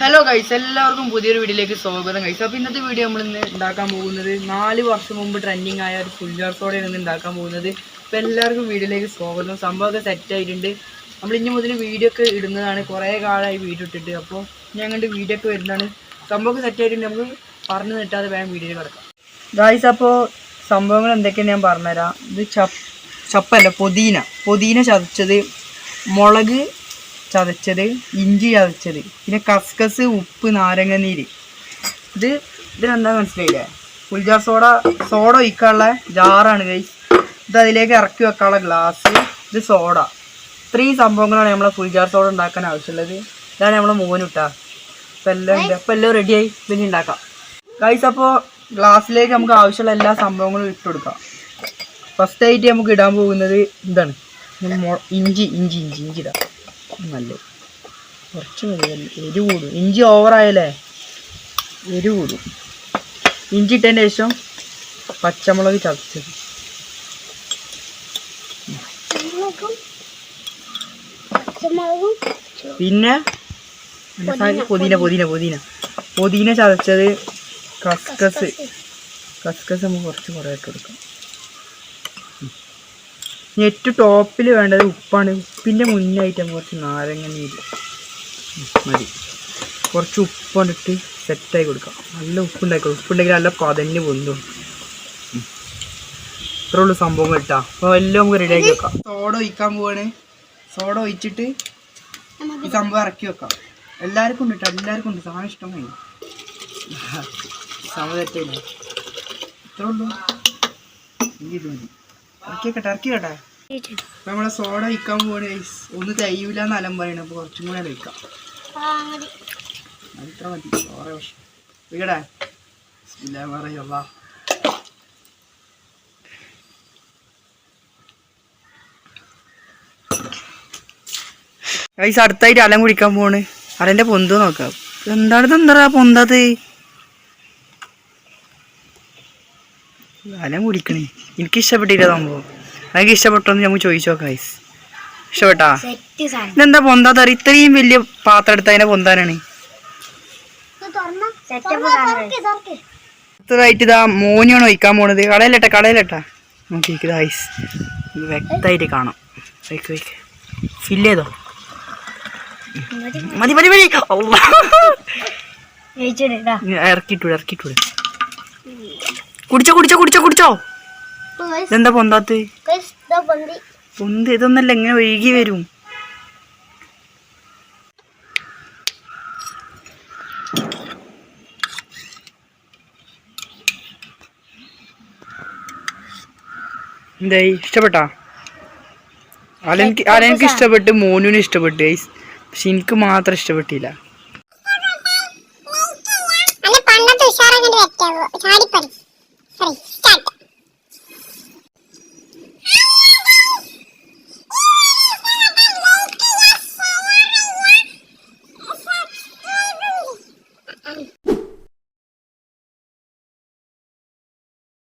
Hello guys എല്ലാവർക്കും പുതിയൊരു വീഡിയോയിലേക്ക് സ്വാഗതം ഗൈസ് അപ്പോൾ ഇന്നത്തെ വീഡിയോ നമ്മൾ ഇന്ന് ഉണ്ടാക്കാൻ പോകുന്നത് നാല് വർഷം മുമ്പ് ട്രെൻഡിങ് ആയ ഒരു ഫുൾജാർസോടെയാണ് ഇന്ന് ഉണ്ടാക്കാൻ പോകുന്നത്. അപ്പോൾ എല്ലാവർക്കും വീഡിയോയിലേക്ക് സ്വാഗതം. സംഭവമൊക്കെ സെറ്റ് ആയിട്ടുണ്ട്. നമ്മൾ ഇനി മുതൽ വീഡിയോ ഒക്കെ ഇടുന്നതാണ്. കുറേ കാലമായി വീഡിയോ ഇട്ടിട്ട്. അപ്പോൾ ഞങ്ങളുടെ വീഡിയോ ഒക്കെ വരുന്നതാണ്. സംഭവമൊക്കെ സെറ്റ് ആയിട്ടുണ്ട്. നമുക്ക് പറഞ്ഞു നിട്ടാതെ വേഗം വീഡിയോയിൽ കിടക്കാം. ഗൈസ് അപ്പോൾ സംഭവങ്ങൾ എന്തൊക്കെയാണ് ഞാൻ പറഞ്ഞുതരാം. ഇത് ചപ്പ് ചപ്പല്ല പുതിന. പുതിന ചതച്ചത് മുളക് ചതച്ചത് ഇഞ്ചി ചതച്ചത് പിന്നെ കസ്കസ് ഉപ്പ് നാരങ്ങ നീര് ഇത് ഇതിനെന്താ മനസ്സിലായില്ലേ? പുൽജാർ സോഡ സോഡ ഒഴിക്കാനുള്ള ജാറാണ് കൈ ഇത് അതിലേക്ക് ഇറക്കി വെക്കാനുള്ള ഗ്ലാസ് ഇത് സോഡ. ഇത്രയും സംഭവങ്ങളാണ് നമ്മളെ പുൽജാർ സോഡ ഉണ്ടാക്കാൻ ആവശ്യമുള്ളത്. ഇതാണ് നമ്മളെ മോനിട്ടാ. ഇപ്പം എല്ലാം ഉണ്ട്. അപ്പം എല്ലാം റെഡിയായി പിന്നെ ഉണ്ടാക്കാം. ഗൈസ് അപ്പോൾ ഗ്ലാസ്സിലേക്ക് നമുക്ക് ആവശ്യമുള്ള എല്ലാ സംഭവങ്ങളും ഇട്ട് കൊടുക്കാം. ഫസ്റ്റ് ആയിട്ട് നമുക്ക് ഇടാൻ പോകുന്നത് എന്താണ് ഇഞ്ചി ഇഞ്ചി ഇഞ്ചി ഇഞ്ചി ഇടാം. നല്ലത്. കുറച്ച് മതി. എരിവ് എരി കൂടും ഇഞ്ചി ഓവറായല്ലേ എരി കൂടും ഇഞ്ചി ഇട്ടതിന് ശേഷം പച്ചമുളക് ചതച്ചത്. പിന്നെ പൊതിന പുതിന പുതിന പുതിന. ചതച്ചത് കസ്കസ്. കസ്കസ്. നമുക്ക് കുറച്ച് കുറേ ഇട്ട് കൊടുക്കാം. ഇനി ഏറ്റവും ടോപ്പിൽ വേണ്ടത് ഉപ്പാണ്. ഉപ്പിന്റെ മുന്നായിട്ട് കുറച്ച് നാരങ്ങ നീര്. മതി. കുറച്ച് ഉപ്പിട്ടിട്ട് സെറ്റായി കൊടുക്കാം. നല്ല ഉപ്പുണ്ടാക്കി ഉപ്പുണ്ടെങ്കിൽ നല്ല പതഞ്ഞ് പൊന്തും. ഉള്ളൂ സംഭവം കിട്ടാ അപ്പോൾ എല്ലാം നമുക്ക് റെഡിയാക്കി വെക്കാം. സോഡ ഒഴിക്കാൻ പോവാണ്. സോഡ ഒഴിച്ചിട്ട് ഈ സംഭവം ഇറക്കി വെക്കാം. എല്ലാവർക്കും ഉണ്ട് കേട്ടോ എല്ലാവർക്കും ഉണ്ട്. സാധനം ഇഷ്ടമായി സംഭവം തെറ്റില്ല ഇത്രേ ഉള്ളൂ ഇനി ഇത് മതി. ഇറക്കി വെക്കട്ടെ ഇറക്കി വെക്കട്ടെ നമ്മളെ സോഡ വിൽക്കാൻ പോലെ guys. ഒന്ന് തയ്യൂല എന്ന് അലം പറയണ അപ്പൊ കുറച്ചും കൂടെ വിൽക്കാം അത്ര മതി. വേറെ പക്ഷം വികടേ പറയല്ല ഗൈസ് അടുത്തായിട്ട് അലം കുടിക്കാൻ പോണ് അലന്റെ പൊന്തു നോക്കാം. എന്താണ് ഇതെന്താ പൊന്താത്? അലം കുടിക്കണേ. എനിക്ക് ഇഷ്ടപ്പെട്ടില്ല സംഭവം. എനിക്ക് ഇഷ്ടപ്പെട്ടോന്ന് നമുക്ക് ചോദിച്ചു നോക്കാം ഗൈസ് ഇഷ്ടപ്പെട്ടാ ഇതെന്താ പൊന്താ പൊന്താത്ത ഇത്രയും വലിയ പാത്രം എടുത്ത് അതിനെ പൊന്താനാണ്. അടുത്തതായിട്ട് ഇതാ മോനിയാണ് ഒഴിക്കാൻ പോണത്. കടയിലട്ടെ കടയിലട്ടാ നോക്കി ഗൈസ് ഇത് വ്യക്തമായിട്ട് കാണാം. വയ്ക്ക് വയ്ക്ക് ഫില്ല് ചെയ്തോ? മതി മതി. മതി ഇറക്കിട്ടു ഇറക്കിട്ടു കുടിച്ചോ കുടിച്ചോ കുടിച്ചോ കുടിച്ചോ. ഇതെന്താ പൊന്താത്ത്? പൊന്തി. ഇതൊന്നല്ല എങ്ങനെ ഒഴുകി വരും. എന്തായി? ഇഷ്ടപ്പെട്ടാ? അലനക്ക് അലനക്ക് ഇഷ്ടപ്പെട്ട്? മോനുവിന് ഇഷ്ടപ്പെട്ടു guys. പക്ഷെ എനിക്ക് മാത്രം ഇഷ്ടപ്പെട്ടില്ല.